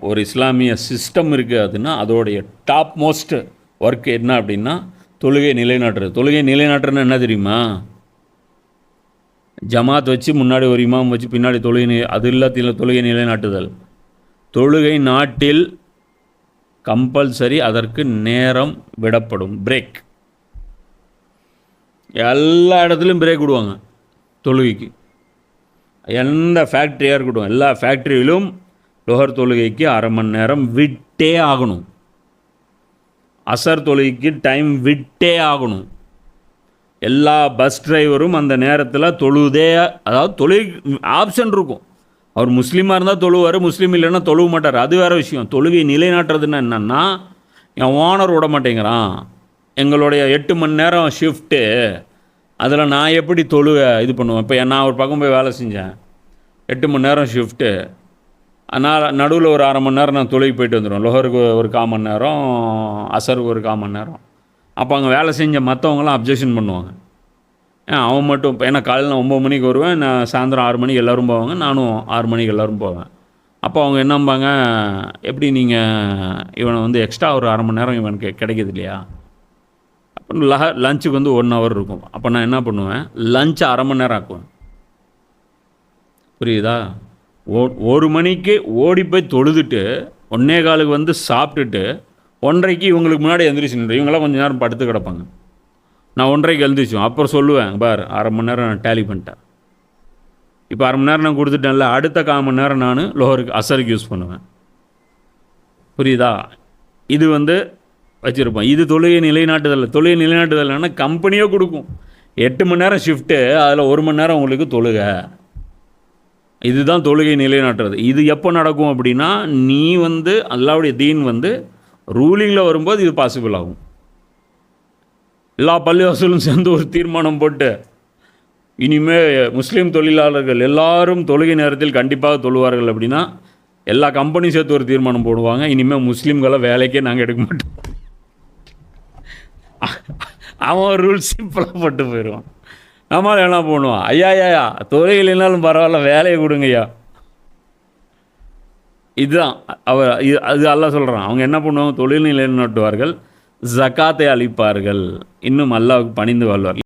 ஒரு இஸ்லாமிய சிஸ்டம் இருக்குது அதுன்னா அதோடைய டாப் மோஸ்ட் ஒர்க் என்ன அப்படின்னா தொழுகை நிலைநாட்டுறது. தொழுகை நிலைநாட்டுறதுன்னு என்ன தெரியுமா? ஜமாத் வச்சு முன்னாடி ஒரு இமாம் வச்சு பின்னாடி தொழுகை அது இல்லாத தொழுகை நிலைநாட்டுதல். தொழுகை நாட்டில் கம்பல்சரி அதற்கு நேரம் விடப்படும். பிரேக் எல்லா இடத்துலையும் பிரேக் விடுவாங்க தொழுகைக்கு. எந்த ஃபேக்ட்ரியாக இருக்கட்டும் எல்லா ஃபேக்ட்ரியிலும் லோகர் தொழுகைக்கு அரை மணி நேரம் விட்டே ஆகணும். அசர் தொழுகைக்கு டைம் விட்டே ஆகணும். எல்லா பஸ் டிரைவரும் அந்த நேரத்தில் தொழுதே அதாவது தொழுகை ஆப்ஷன் இருக்கும். அவர் முஸ்லீமாக இருந்தால் தொழுவார் முஸ்லீம் இல்லைன்னா தொழுவ மாட்டார். அது வேறு விஷயம். தொழுகை நிலைநாட்டுறதுன்னா என்னென்னா என் ஓனர் விட மாட்டேங்கிறான். எங்களுடைய எட்டு மணி நேரம் ஷிஃப்ட்டு அதில் நான் எப்படி தொழுவை இது பண்ணுவேன்? இப்போ நான் ஒரு பக்கம் போய் வேலை செஞ்சேன். எட்டு மணி நேரம் ஷிஃப்ட்டு அதனால் நடுவில் ஒரு அரை மணி நேரம் நான் தொழுகி போயிட்டு வந்துடுவேன். லோஹருக்கு ஒரு கால் மணி நேரம் அசருக்கு ஒரு கால் மணி நேரம். அப்போ அங்கே வேலை செஞ்ச மற்றவங்களாம் அப்ஜெக்ஷன் பண்ணுவாங்க. அவன் மட்டும் இப்போ ஏன்னா காலையில் ஒம்பது மணிக்கு வருவேன் நான் சாயந்தரம் ஆறு மணிக்கு எல்லோரும் போவாங்க நானும் ஆறு மணிக்கு எல்லோரும் போவேன். அப்போ அவங்க என்னம்பாங்க எப்படி நீங்கள் இவனை வந்து எக்ஸ்ட்ரா ஒரு அரை மணி நேரம் இவனுக்கு கிடைக்கிது இல்லையா? அப்போ லஹ லஞ்சுக்கு வந்து ஒன் ஹவர் இருக்கும். அப்போ நான் என்ன பண்ணுவேன் லஞ்ச் அரை மணி நேரம் ஆக்குவேன். புரியுதா? ஓ ஒரு மணிக்கு ஓடி போய் தொழுதுட்டு ஒன்னே காலுக்கு வந்து சாப்பிட்டுட்டு ஒன்றைக்கு இவங்களுக்கு முன்னாடி எந்திரிச்சு நின்று இவங்களாம் கொஞ்சம் நேரம் படுத்து கிடப்பாங்க. நான் ஒன்றைக்கு எழுந்திரிச்சோம். அப்புறம் சொல்லுவேன் பார் அரை மணி நேரம் நான் டேலி பண்ணிட்டேன். இப்போ அரை மணி நேரம் நான் கொடுத்துட்டேன்ல அடுத்த கால் மணி நேரம் நான் லோஹருக்கு அசருக்கு யூஸ் பண்ணுவேன். புரியுதா? இது வந்து வச்சுருப்போம். இது தொழுகை நிலைநாட்டுதல். தொழுகை நிலைநாட்டுதல்னா கம்பெனியே கொடுக்கும். எட்டு மணி நேரம் ஷிஃப்ட்டு அதில் ஒரு மணி நேரம் உங்களுக்கு தொழுகை. இதுதான் தொழுகை நிலைநாட்டுறது. இது எப்போ நடக்கும் அப்படின்னா நீ வந்து அல்லாவுடைய தீன் வந்து ரூலிங்கில் வரும்போது இது பாசிபிள் ஆகும். எல்லா பள்ளிவாசலும் சேர்ந்து ஒரு தீர்மானம் போட்டு இனிமே முஸ்லீம் தொழிலாளர்கள் எல்லாரும் தொழுகை நேரத்தில் கண்டிப்பாக தொழுவார்கள் அப்படின்னா எல்லா கம்பெனியும் சேர்த்து ஒரு தீர்மானம் போடுவாங்க. இனிமேல் முஸ்லீம்களை வேலைக்கே நாங்கள் எடுக்க மாட்டோம். அவன் ரூல் சிம்பிளாக போட்டு போயிடுவான் நம்மளால் என்ன பண்ணுவோம் ஐயா ஐயா தொழில் இல்லைனாலும் பரவாயில்ல வேலையை கொடுங்கய்யா. இதுதான். அவர் இது அது அல்லா சொல்கிறான் அவங்க என்ன பண்ணுவாங்க? தொழில் நிலைநாட்டுவார்கள் ஜக்காத்தை அளிப்பார்கள். இன்னும் அல்லாவுக்கு பணிந்து வாழ்வார்கள்.